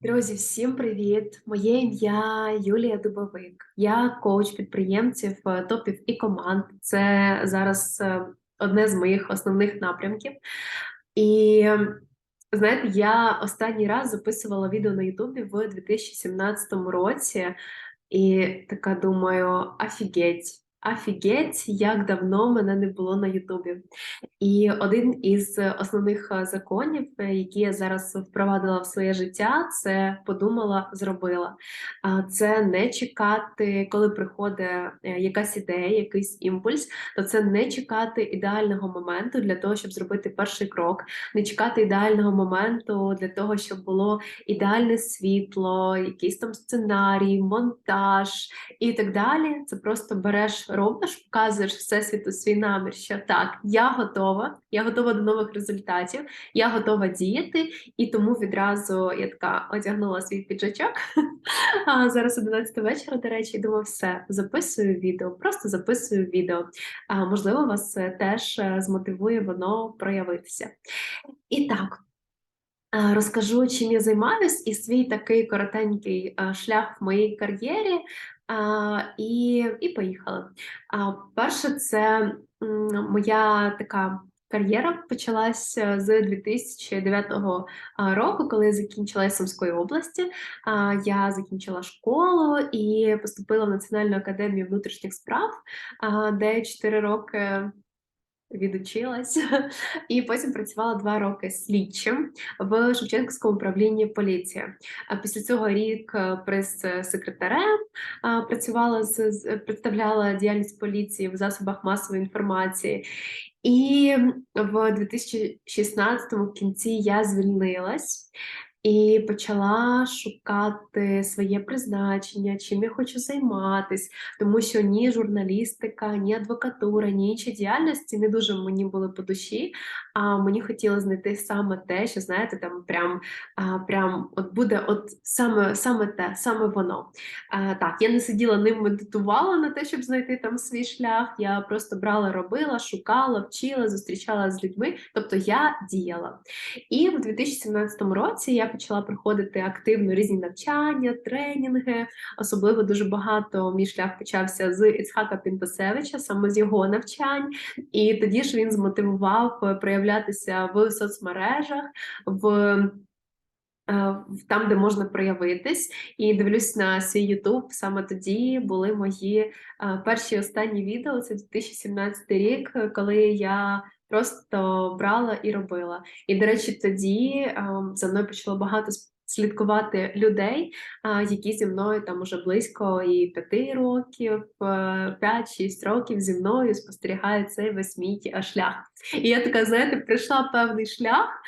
Друзі, всім привіт! Моє ім'я Юлія Дубовик. Я коуч підприємців, е, топів і команд. Це зараз е, одне з моїх основних напрямків. І знаєте, я останній раз записувала відео на Ютубі в 2017 році, і така думаю: афігеть, афігеть, як давно мене не було на Ютубі. І один із основних е, законів, е, які я зараз впровадила в своє життя, це подумала, зробила. Це не чекати, коли приходить е, якась ідея, якийсь імпульс, то це не чекати ідеального моменту для того, щоб зробити перший крок, не чекати ідеального моменту для того, щоб було ідеальне світло, якийсь там сценарій, монтаж і так далі. Це просто береш, робиш, показуєш всесвіту свій намір, що так, я готова, я готова до нових результатів, я готова діяти, і тому відразу я така одягнула свій піджачок. А зараз 11 вечора, до речі, думаю, все, записую відео, просто записую відео. А, Можливо, вас теж е, змотивує воно проявитися. І так. Е, розкажу, чим я займаюсь, і свій такий коротенький е, шлях в моїй кар'єрі, і і поїхали. Перше, це моя така кар'єра почалася з 2009 року, коли я закінчила Сумської області. Я закінчила школу і поступила в Національну академію внутрішніх справ, де 4 роки відучилась і потім працювала два роки слідчим в Шевченківському управлінні поліції. А після цього рік е, прес-секретарем працювала з представляла діяльність поліції в засобах масової інформації. І в 2016-му в кінці я звільнилась і почала шукати своє призначення, чим я хочу займатися, тому що ні журналістика, ні адвокатура, ні інші діяльності не дуже мені були по душі. А мені хотілося знайти саме те, що знаєте, там прям прям от буде от саме саме те, саме воно. А, Так, я не сиділа ним, медитувала на те, щоб знайти там свій шлях. Я просто брала, робила, шукала, вчила, зустрічала з людьми. Тобто я діяла. І в 2017 році я почала проходити активно різні навчання, тренінги. Особливо дуже багато мій шлях почався з Іцхака Пінтасевича, саме з його навчань. І тоді ж він змотивував е, проявлятися в соцмережах. в е, там, де можна проявитись, і дивлюсь на свій Ютуб. Саме тоді були мої е, перші останні відео. Це 2017 рік, коли я просто брала і робила. І, до речі, тоді ем, за мною почало багато слідкувати людей, які зі мною там уже близько і п'яти років, 5-6 е, років зі мною спостерігають цей весь мій шлях. І я така, знаєте, прийшла певний шлях,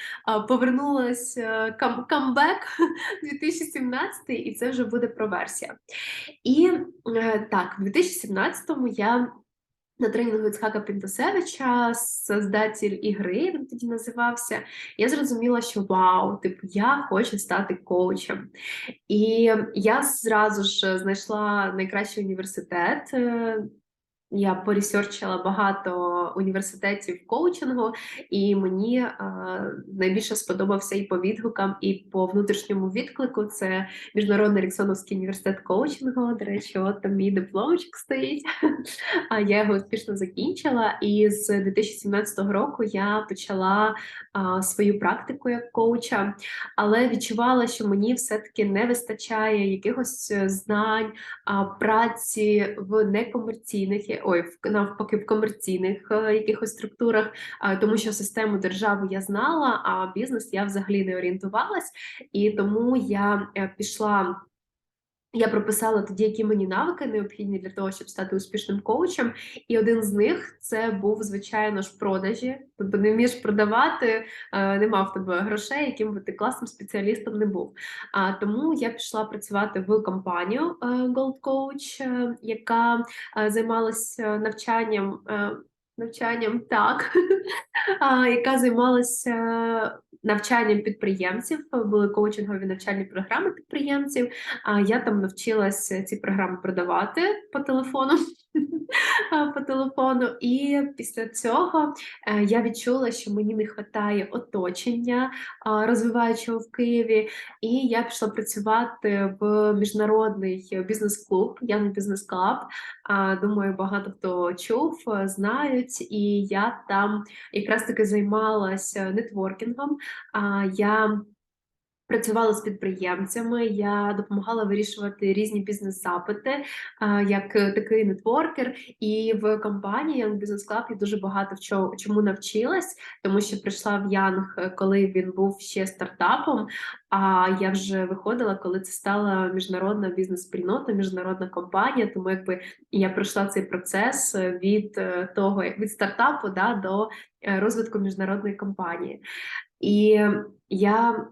повернулася е, кам камбек 2017 і це вже буде проверсія. І е, так, в 2017-му я на тренінгу Цхака Пінтосевича, создатель ігри, він тоді називався, я зрозуміла, що вау, типу, я хочу стати коучем. І я зразу ж знайшла найкращий університет е, я поресерчила багато університетів коучингу, і мені е, найбільше сподобався і по відгукам, і по внутрішньому відклику. Це Міжнародний Ріксоновський університет коучингу. До речі, от там мій дипломчик стоїть. А я його успішно закінчила. І з 2017 року я почала е, свою практику як коуча, але відчувала, що мені все-таки не вистачає якихось знань, а праці в некомерційних ой, навпаки, в комерційних е, якихось структурах, тому що систему держави я знала, а бізнес я взагалі не орієнтувалась, і тому я е, пішла. Я прописала тоді, які мені навики необхідні для того, щоб стати успішним коучем. І один з них це був, звичайно ж, продажі. Тобто не вмієш продавати, е, не мав тебе грошей, яким би ти класним спеціалістом не був. А тому я пішла працювати в компанію е, Gold Coach, яка займалася навчанням. Навчанням так, яка займалася навчанням підприємців, були коучингові навчальні програми підприємців. А я там навчилася ці програми продавати по телефону. по телефону. І після цього е, я відчула, що мені не вистачає оточення розвиваючого в Києві, і я пішла працювати в міжнародний бізнес-клуб Young Business Club. Думаю, багато хто чув, е, знають, і я там якраз таки займалася нетворкінгом. Я Працювала з підприємцями, я допомагала вирішувати різні бізнес-запити, як е, такий нетворкер. І в компанії Young Business Club я дуже багато в чому, навчилась, тому що прийшла в Янг, е, коли він був ще стартапом. А я вже виходила, коли це стала міжнародна бізнес-спільнота, міжнародна компанія. Тому якби я пройшла цей процес е, від того, від стартапу да, до розвитку міжнародної компанії. І я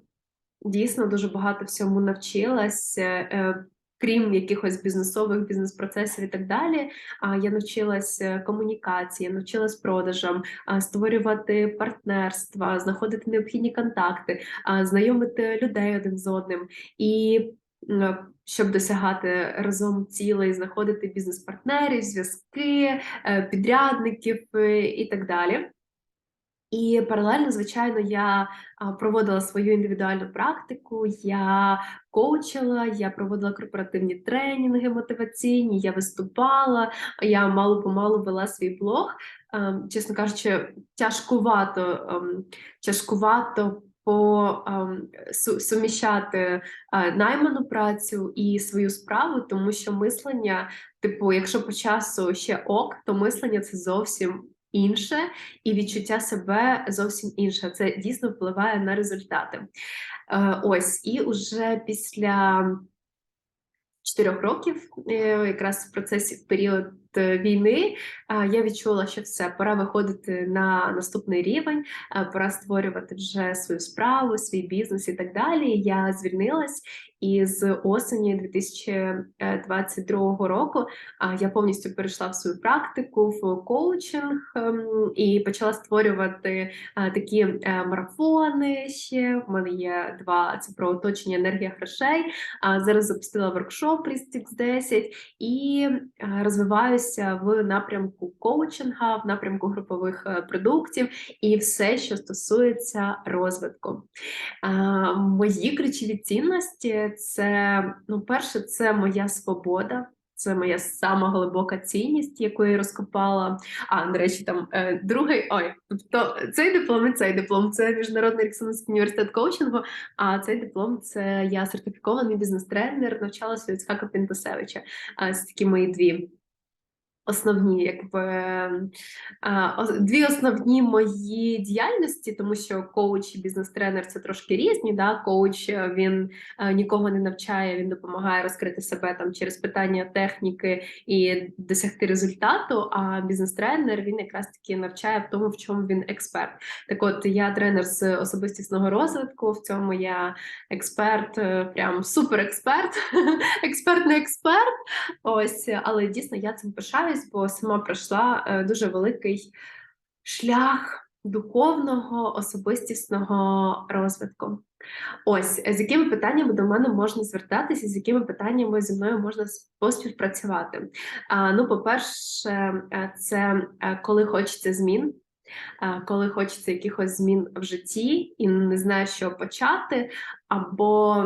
дійсно дуже багато всьому навчилась. Е, крім якихось бізнесових бізнес-процесів і так далі, я навчилась комунікації, навчилась продажам, створювати партнерства, знаходити необхідні контакти, знайомити людей один з одним і щоб досягати разом цілей, знаходити бізнес-партнерів, зв'язки, е, підрядників е, і так далі. І паралельно, звичайно, я проводила свою індивідуальну практику, я коучила, я проводила корпоративні тренінги мотиваційні, я виступала, я мало помалу вела свій блог. Ем, чесно кажучи, тяжкувато, ем, тяжкувато по ем, суміщати найману працю і свою справу, тому що мислення, типу, якщо по часу ще ок, то мислення це зовсім інше, і відчуття себе зовсім інше. Це дійсно впливає на результати. Е, ось, і уже після чотирьох років, е, якраз в процесі період війни я відчула, що все, пора виходити на наступний рівень, пора створювати вже свою справу, свій бізнес і так далі. Я звільнилась, і з осені 2022 року я повністю перейшла в свою практику в коучинг ем, і почала створювати такі е, марафони. Ще в мене є два це про оточення енергія грошей. Зараз запустила воркшоп Рістікс 10 і розвиваюся розвиваюся в напрямку коучинга, в напрямку групових е, продуктів і все, що стосується розвитку. Мої ключові цінності це ну, перше, це моя свобода. Це моя сама глибока цінність, яку я розкопала. А, до речі, там е, другий ой, тобто цей диплом і цей диплом це Міжнародний Рексонський університет коучингу. А цей диплом це я сертифікований бізнес-тренер, навчалася від Схака Пінтасевича. Це такі мої дві Основні, якби дві основні мої діяльності, тому що коуч і бізнес-тренер це трошки різні. Да? Коуч е, він е, нікого не навчає, він допомагає розкрити себе там через питання техніки і досягти результату. А бізнес-тренер він якраз таки навчає в тому, в чому він експерт. Так, от я тренер з особистісного розвитку. В цьому я експерт, е, прям суперексперт, експерт не експерт. Ось, але дійсно я цим пишаю навчаюсь, бо сама пройшла е, дуже великий шлях духовного, особистісного розвитку. Ось з якими питаннями до мене можна звертатися, з якими питаннями зі мною можна поспівпрацювати. А, Ну, по-перше, е, це е, коли хочеться змін. Коли хочеться якихось змін в житті і не знаєш, що почати, або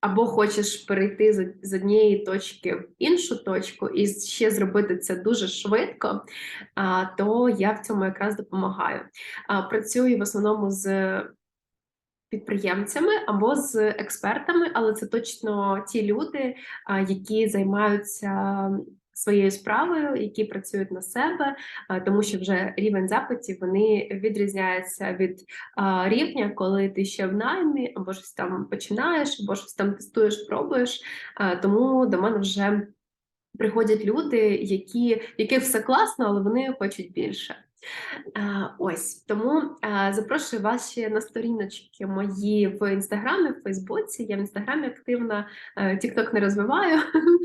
або хочеш перейти з однієї точки в іншу точку і ще зробити це дуже швидко, то я в цьому якраз допомагаю. Працюю в основному з підприємцями або з експертами, але це точно ті люди, які займаються своєю справою, які працюють на себе, тому що вже рівень запитів вони відрізняються від рівня, коли ти ще в наймі, або щось там починаєш, або щось там тестуєш, пробуєш. Тому до мене вже приходять люди, які яких все класно, але вони хочуть більше. Ось тому запрошую ще на сторіночки мої в інстаграмі, в Фейсбуці. Я в інстаграмі активна, Тікток не розвиваю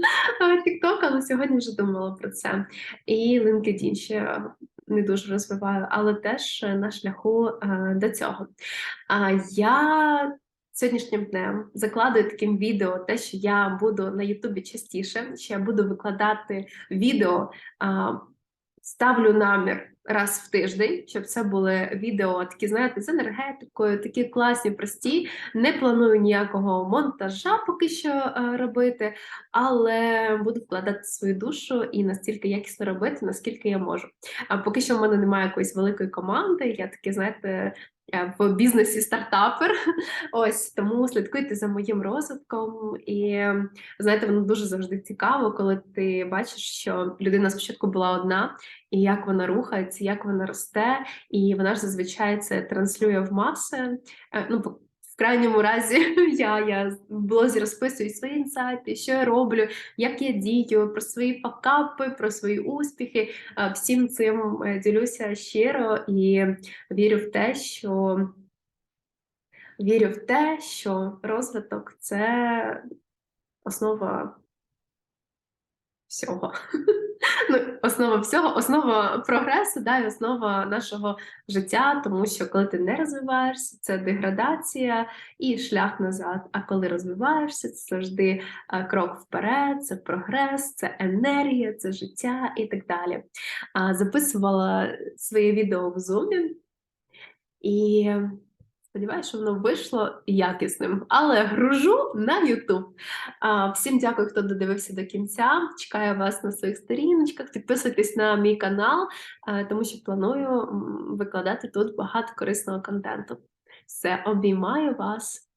Тікток, але сьогодні вже думала про це. І LinkedIn ще не дуже розвиваю, але теж на шляху до цього. Я сьогоднішнім днем закладую таким відео те, що я буду на Ютубі частіше, що я буду викладати відео, ставлю намір раз в тиждень, щоб це були відео такі, знаєте, з енергетикою, такі класні, прості. Не планую ніякого монтажа поки що е, робити, але буду вкладати свою душу і настільки якісно робити, наскільки я можу. А поки що в мене немає якоїсь великої команди. Я таки, знаєте, в бізнесі стартапер. Ось тому слідкуйте за моїм розвитком, і знаєте, воно дуже завжди цікаво, коли ти бачиш, що людина спочатку була одна, і як вона рухається, як вона росте, і вона ж зазвичай це транслює в маси. Е, Ну, в крайньому разі, я, я в блозі розписую свої інсайти, що я роблю, як я дію, про свої факапи, про свої успіхи. Всім цим е, ділюся щиро і вірю в те, що вірю в те, що розвиток це основа всього. Ну, основа всього, основа прогресу, да, і основа нашого життя, тому що коли ти не розвиваєшся, це деградація і шлях назад. А коли розвиваєшся, це завжди е, крок вперед, це прогрес, це енергія, це життя і так далі. Записувала своє відео в Zoom, і сподіваюся, що воно вийшло якісним, але гружу на YouTube. Всім дякую, хто додивився до кінця. Чекаю вас на своїх сторіночках. Підписуйтесь на мій канал, тому що планую викладати тут багато корисного контенту. Все, обіймаю вас.